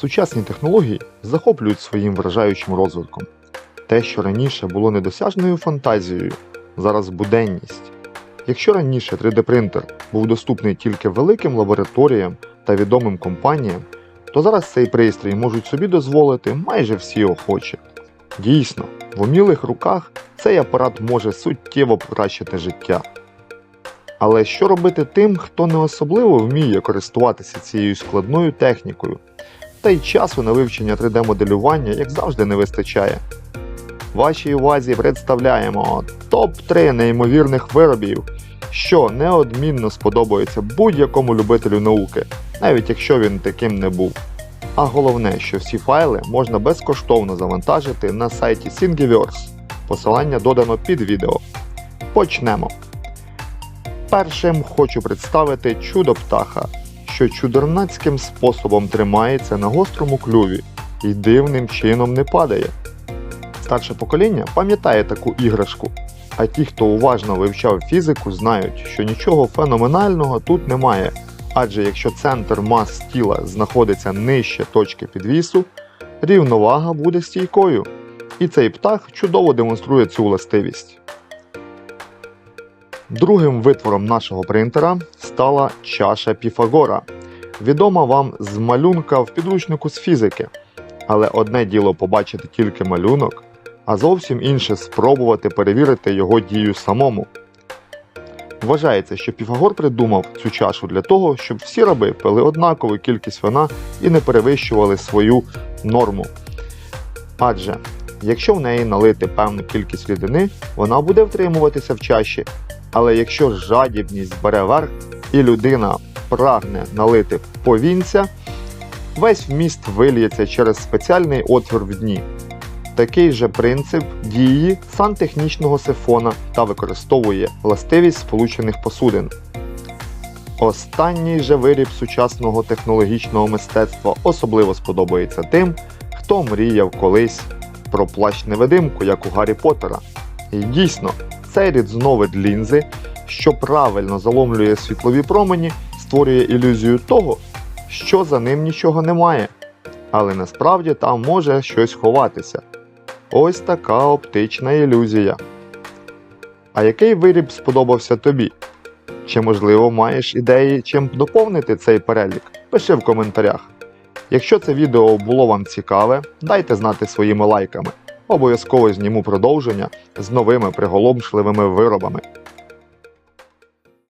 Сучасні технології захоплюють своїм вражаючим розвитком. Те, що раніше було недосяжною фантазією, зараз буденність. Якщо раніше 3D-принтер був доступний тільки великим лабораторіям та відомим компаніям, то зараз цей пристрій можуть собі дозволити майже всі охочі. Дійсно, в умілих руках цей апарат може суттєво покращити життя. Але що робити тим, хто не особливо вміє користуватися цією складною технікою, та й часу на вивчення 3D-моделювання, як завжди, не вистачає. Вашій увазі представляємо топ-3 неймовірних виробів, що неодмінно сподобаються будь-якому любителю науки, навіть якщо він таким не був. А головне, що всі файли можна безкоштовно завантажити на сайті Thingiverse. Посилання додано під відео. Почнемо. Першим хочу представити чудо птаха, що чудернацьким способом тримається на гострому клюві і дивним чином не падає. Старше покоління пам'ятає таку іграшку, а ті, хто уважно вивчав фізику, знають, що нічого феноменального тут немає, адже якщо центр мас тіла знаходиться нижче точки підвісу, рівновага буде стійкою. І цей птах чудово демонструє цю властивість. Другим витвором нашого принтера стала чаша Піфагора, відома вам з малюнка в підручнику з фізики. Але одне діло побачити тільки малюнок, а зовсім інше спробувати перевірити його дію самому. Вважається, що Піфагор придумав цю чашу для того, щоб всі раби пили однакову кількість вина і не перевищували свою норму. Адже якщо в неї налити певну кількість рідини, вона буде втримуватися в чаші. Але якщо жадібність бере верх і людина прагне налити повінця, весь вміст вильється через спеціальний отвір в дні. Такий же принцип дії сантехнічного сифона та використовує властивість сполучених посудин. Останній же виріб сучасного технологічного мистецтва особливо сподобається тим, хто мріяв колись про плащ-невидимку, як у Гаррі Поттера. І дійсно, цей різновид лінзи, що правильно заломлює світлові промені, створює ілюзію того, що за ним нічого немає. Але насправді там може щось ховатися. Ось така оптична ілюзія. А який виріб сподобався тобі? Чи, можливо, маєш ідеї, чим доповнити цей перелік? Пиши в коментарях. Якщо це відео було вам цікаве, дайте знати своїми лайками. Обов'язково зніму продовження з новими приголомшливими виробами.